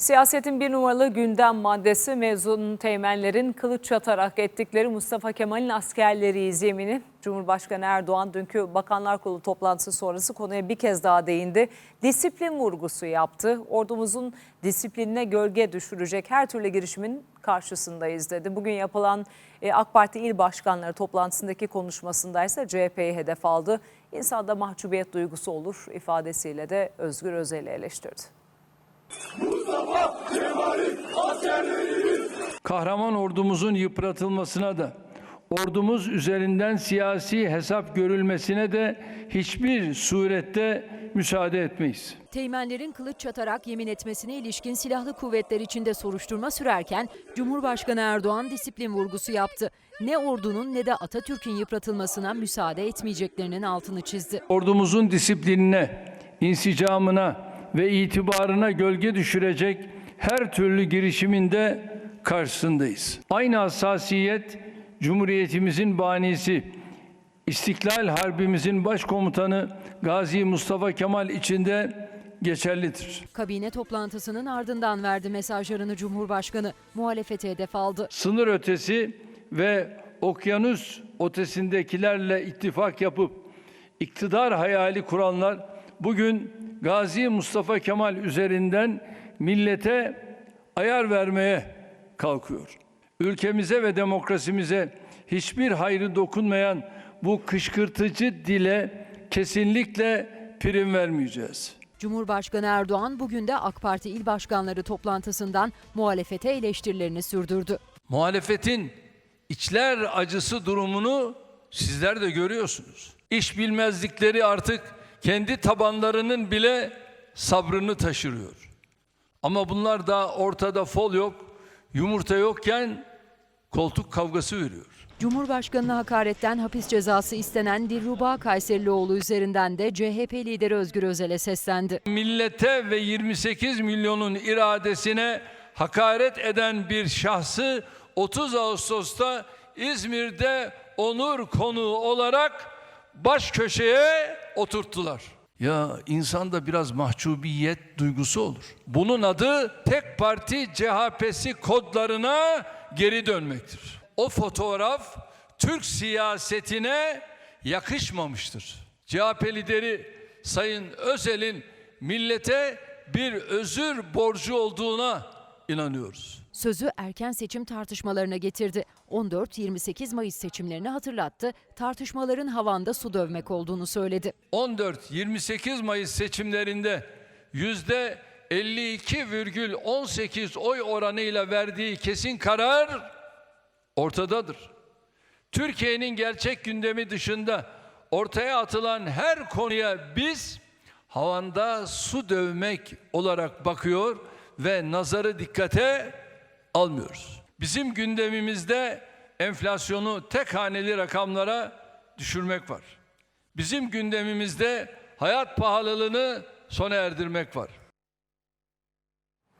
Siyasetin bir numaralı gündem maddesi mezun teğmenlerin kılıç çatarak ettikleri Mustafa Kemal'in askerleriyiz yemini. Cumhurbaşkanı Erdoğan dünkü Bakanlar Kurulu toplantısı sonrası konuya bir kez daha değindi. Disiplin vurgusu yaptı. Ordumuzun disiplinine gölge düşürecek her türlü girişimin karşısındayız dedi. Bugün yapılan e, AK Parti il başkanları toplantısındaki konuşmasında ise CHP'yi hedef aldı. İnsanda mahcubiyet duygusu olur ifadesiyle de Özgür Özel'i eleştirdi. Kahraman ordumuzun yıpratılmasına da ordumuz üzerinden siyasi hesap görülmesine de hiçbir surette müsaade etmeyiz. Teğmenlerin kılıç çatarak yemin etmesine ilişkin silahlı kuvvetler içinde soruşturma sürerken Cumhurbaşkanı Erdoğan disiplin vurgusu yaptı. Ne ordunun ne de Atatürk'ün yıpratılmasına müsaade etmeyeceklerinin altını çizdi. Ordumuzun disiplinine, insicamına ve itibarına gölge düşürecek her türlü girişiminde karşısındayız. Aynı hassasiyet Cumhuriyetimizin banisi, İstiklal Harbimizin başkomutanı Gazi Mustafa Kemal içinde geçerlidir. Kabine toplantısının ardından verdi mesajlarını Cumhurbaşkanı. Muhalefete hedef aldı. sınır ötesi ve okyanus ötesindekilerle ittifak yapıp iktidar hayali kuranlar bugün Gazi Mustafa Kemal üzerinden millete ayar vermeye kalkıyor. Ülkemize ve demokrasimize hiçbir hayrı dokunmayan bu kışkırtıcı dile kesinlikle prim vermeyeceğiz. Cumhurbaşkanı Erdoğan bugün de AK Parti il başkanları toplantısından muhalefete eleştirilerini sürdürdü. Muhalefetin içler acısı durumunu sizler de görüyorsunuz. İş bilmezlikleri artık kendi tabanlarının bile sabrını taşırıyor. Ama bunlar da ortada fol yok, yumurta yokken koltuk kavgası veriyor. Cumhurbaşkanına hakaretten hapis cezası istenen Dilruba Kayserilioğlu üzerinden de CHP lideri Özgür Özel'e seslendi. Millete ve 28 milyonun iradesine hakaret eden bir şahsı 30 Ağustos'ta İzmir'de onur konuğu olarak baş köşeye oturttular. Ya insanda biraz mahcubiyet duygusu olur. Bunun adı tek parti CHP'si kodlarına geri dönmektir. O fotoğraf Türk siyasetine yakışmamıştır. CHP lideri Sayın Özel'in millete bir özür borcu olduğuna inanıyoruz. Sözü erken seçim tartışmalarına getirdi. 14-28 Mayıs seçimlerini hatırlattı. Tartışmaların havanda su dövmek olduğunu söyledi. 14-28 Mayıs seçimlerinde yüzde 52,18 oy oranıyla verdiği kesin karar ortadadır. Türkiye'nin gerçek gündemi dışında ortaya atılan her konuya biz havanda su dövmek olarak bakıyor ve nazarı dikkate almıyoruz. Bizim gündemimizde enflasyonu tek haneli rakamlara düşürmek var. Bizim gündemimizde hayat pahalılığını sona erdirmek var.